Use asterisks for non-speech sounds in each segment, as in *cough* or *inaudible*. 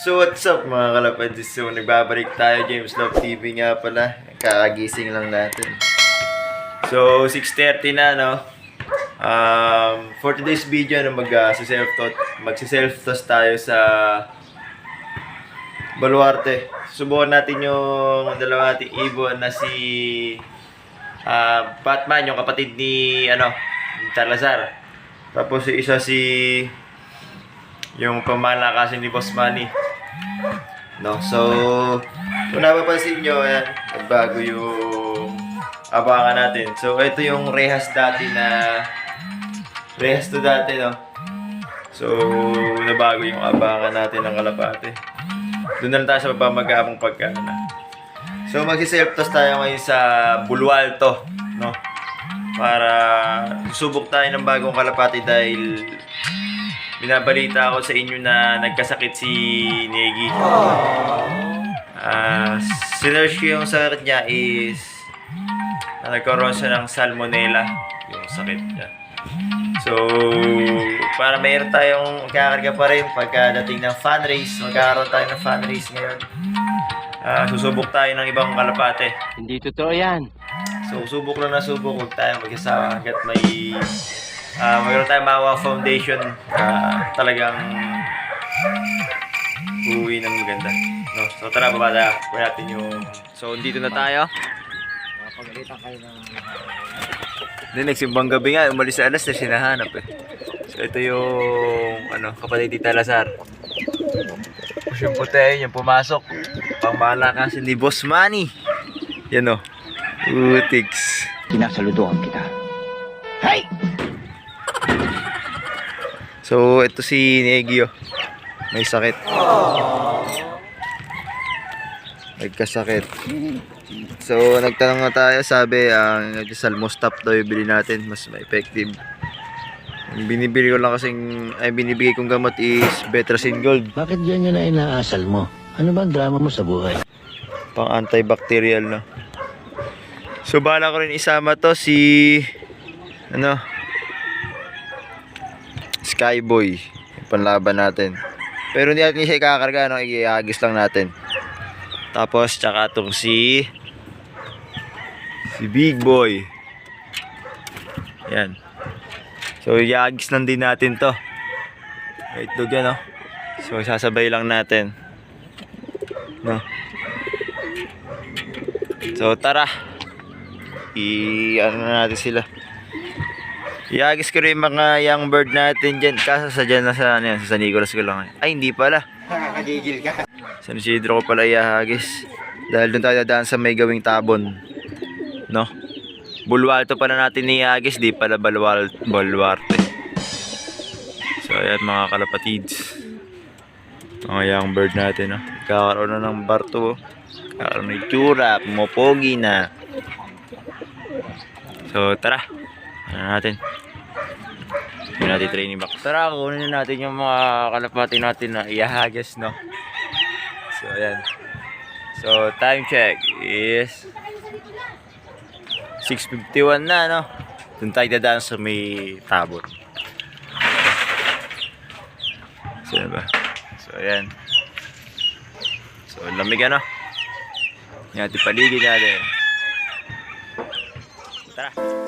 So what's up mga kalapadis? So nagbabalik tayo James Love TV nga pala. Kakagising lang natin. So 6.30 na no. Um, for today's video na mag uh, self taught magsi-self toast tayo sa Baluarte. Subukan natin yung dalawa nating ibon na si ah, Batman, yung kapatid ni ano, ni Tarlazar. Tapos yung isa si yung pamalakasin ni Boss Manny. No, so kung napapansin nyo, ayan, nagbago yung abangan natin. So ito yung rehas dati na rehas to dati, no. So nabago yung abangan natin ng kalapate. Doon na tayo sa pamagabong pagkana. So mag-self toast tayo ngayon sa Bulwalto, no? Para susubok tayo ng bagong kalapati dahil binabalita ako sa inyo na nagkasakit si Negi. Ah, sinerge ko yung sakit niya is na nagkaroon siya ng salmonella yung sakit niya. So, para mayroon tayong kakarga pa rin pagkadating ng fan race, magkakaroon tayo ng fan race ngayon. Ah, susubok tayo ng ibang kalapate. Hindi totoo yan. So, subok lang na subok. Huwag tayo mag-asawa hanggat may ah mayroon tayong Mawa Foundation na talagang uuwi ng maganda. No? So, tara, babada. Kuha natin yung... So, dito na tayo. Hindi, nagsimbang gabi nga. Umalis sa alas na sinahanap eh. So, ito yung ano, kapatid ni Talazar. Tapos yung puti, yung pumasok. Pangmalakasin ni Boss Manny. Yan o. Utiks. Sinasaluduhan kita. So, ito si Negio. May sakit. Nagkasakit. So, nagtanong nga tayo, sabi, ang uh, Salmostop daw yung bili natin, mas ma-effective. Ang binibili ko lang kasing, ay binibigay kong gamot is Betracin Gold. Bakit ganyan na inaasal mo? Ano bang drama mo sa buhay? pang antibacterial no. So bala ko rin isama to si ano Skyboy yung panlaban natin. Pero hindi natin siya ikakarga no, iagis lang natin. Tapos tsaka tong si si Big Boy. Yan. So iagis lang din natin to. Wait, dog yan no. So sasabay lang natin. No. So tara. I ano na natin sila. Iagis ko rin mga young bird natin dyan. Kaso sa dyan na sa, ano yan, sa San Nicolas ko lang. Ay, hindi pala. Nakakagigil ka. San Isidro ko pala iahagis. Dahil doon tayo dadaan sa may gawing tabon. No? Bulwalto pala natin iahagis. Di pala balwal, balwarte. So, ayan mga kalapatids. Mga young bird natin. No? Kakaroon na ng barto. Kakaroon ng tsura. Pumopogi na. So, tara. Ano natin? Hindi natin training back. Tara, kunin na natin yung mga kalapati natin na iahagis, no? So, ayan. So, time check is 6.51 na, no? Doon tayo dadaan sa may tabon. So, ba? So, ayan. So, lamig, ano? Yan, ating paligid natin. Tara.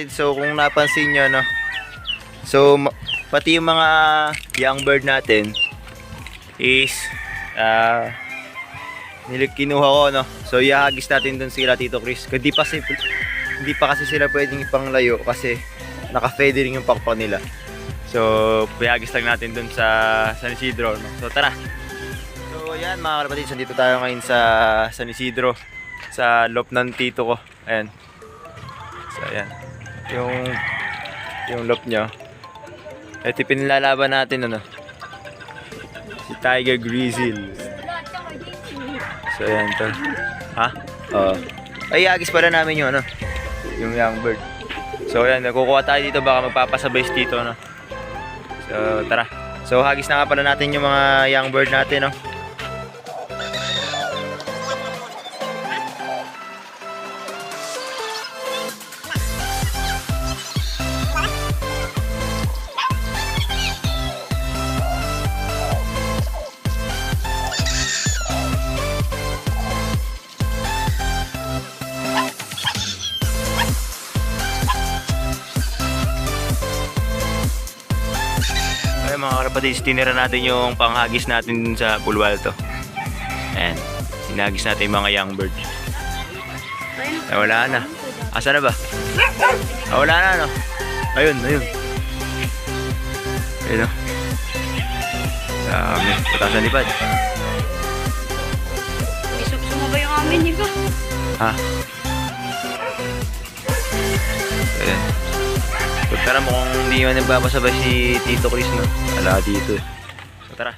Kapatid, so kung napansin nyo, no? So, pati yung mga young bird natin is ah nilig kinuha ko, no? So, ihagis natin dun sila, Tito Chris. Hindi pa, hindi pa kasi sila pwedeng ipanglayo kasi naka-feathering yung pakpak nila. So, ihagis lang natin dun sa San Isidro, no? So, tara! So, ayan mga kapatid, dito tayo ngayon sa San Isidro sa loob ng tito ko. Ayan. So, ayan. Yung yung loop niya. Ito pinlalaban natin, ano. Si Tiger Grizzle. So, ayan to. Ha? Oo. Ay, agis pala namin yung, ano, yung young bird. So, ayan. Nakukuha tayo dito. Baka magpapasabay si tito, no. So, tara. So, hagis na nga pala natin yung mga young bird natin, no. Mga kapatid, tinira natin yung panghagis natin dun sa Pulwalto. Ayan. Hinagis natin yung mga young bird. Ay, wala na. Asa na ba? Ah, wala na, no? Ayun, ayun. Ayun, no? Dami. Putas na lipad. Sumaba yung amin, di ba? Ha? Ayan. Tara mo kung hindi man nagbabasabay si Tito Chris, no? Wala dito eh. So, tara.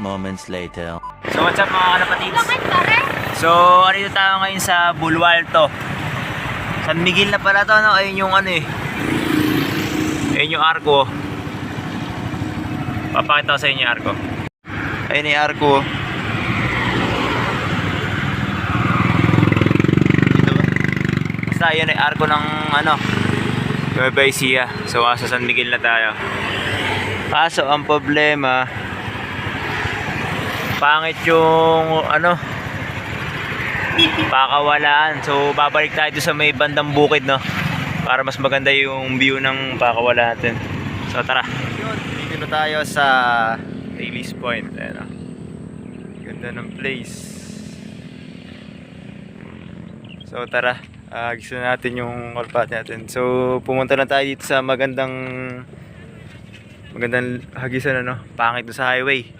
Moments later. So, what's up mga kalapatids? So, andito tayo ngayon sa Bulwalto. San Miguel na pala to, no? Ayun yung ano eh. Ayun yung arko. Papakita ko sa inyo yung arko. Ayun yung arko. Dito ba? Basta ayun yung arko ng ano. Nueva Ecija. So, ah, sa San Miguel na tayo. Kaso, ang problema, pangit yung ano pakawalaan. So babalik tayo sa may bandang bukid no? Para mas maganda yung view ng pakawala natin. So tara. Dito tayo sa Daly's Point Ayan, oh. ganda ng place. So tara. Uh, gusto natin yung kalpat natin. So pumunta na tayo dito sa magandang magandang hagisan ano? Pangit sa highway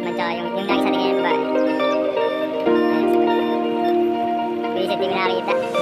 Batman tsaka yung, yung nakisa tingin yung babae. Ay, nagsabay. Visit, di ko nakakita.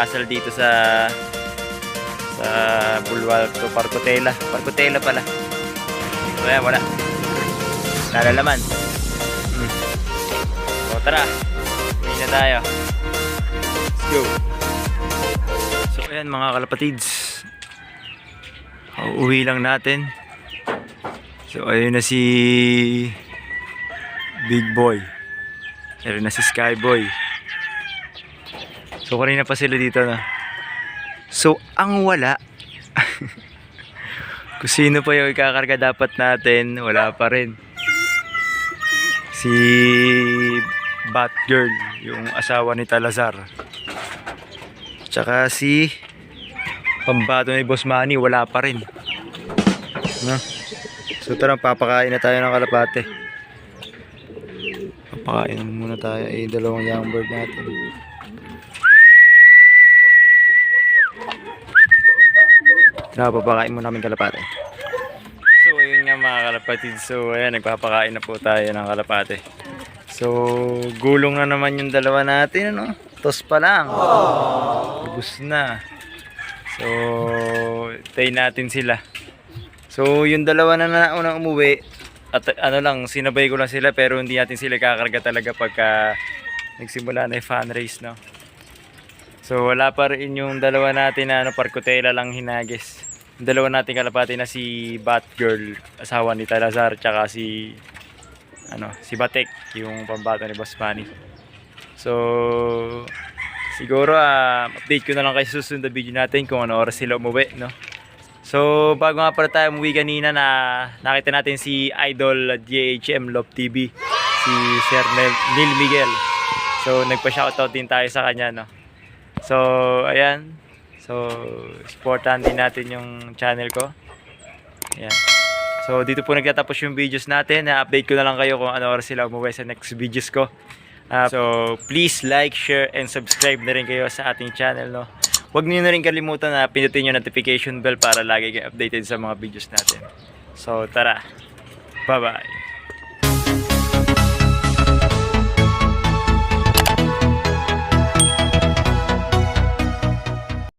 Basal dito sa sa Bulwarto, Parcotela. Parcotela pala. So, ayan, wala. Lalalaman. Hmm. So, tara. Uwi na tayo. Let's go. So, ayan mga kalapatids. Uuwi lang natin. So, ayun na si Big Boy. Meron na si Skyboy. So, kanina pa sila dito na. So, ang wala. *laughs* Kung sino pa yung ikakarga dapat natin, wala pa rin. Si Batgirl, yung asawa ni Talazar. Tsaka si pambato ni Boss Manny, wala pa rin. No? So, tara, papakain na tayo ng kalapate. Papakain muna tayo eh dalawang young bird natin. Tara, papakain muna namin kalapate. So, ayun nga mga kalapatid. So, ayan, nagpapakain na po tayo ng kalapate. So, gulong na naman yung dalawa natin, ano? Tos pa lang. Ubus na. So, tayo natin sila. So, yung dalawa na naunang umuwi, at ano lang, sinabay ko lang sila pero hindi natin sila kakarga talaga pagka nagsimula na yung fan race, no? So, wala pa rin yung dalawa natin na ano, parkutela lang hinagis. Dalawa natin kalapati na si Batgirl, asawa ni Talazar, tsaka si ano, si Batek, yung pambato ni Boss Manny. So, siguro ah, update ko na lang kayo sa susunod na video natin kung ano oras sila umuwi, no? So, bago nga pala tayo umuwi kanina na nakita natin si Idol DHM Love TV, si Sir Neil Miguel. So, nagpa-shoutout din tayo sa kanya, no? So, ayan. So, supportan din natin yung channel ko. Ayan. So, dito po nagtatapos yung videos natin. Na-update ko na lang kayo kung ano oras sila umuwi sa next videos ko. Ah, so, please like, share, and subscribe na rin kayo sa ating channel, no? Huwag niyo na rin kalimutan na pindutin yung notification bell para lagi kayo updated sa mga videos natin. So, tara. Bye-bye.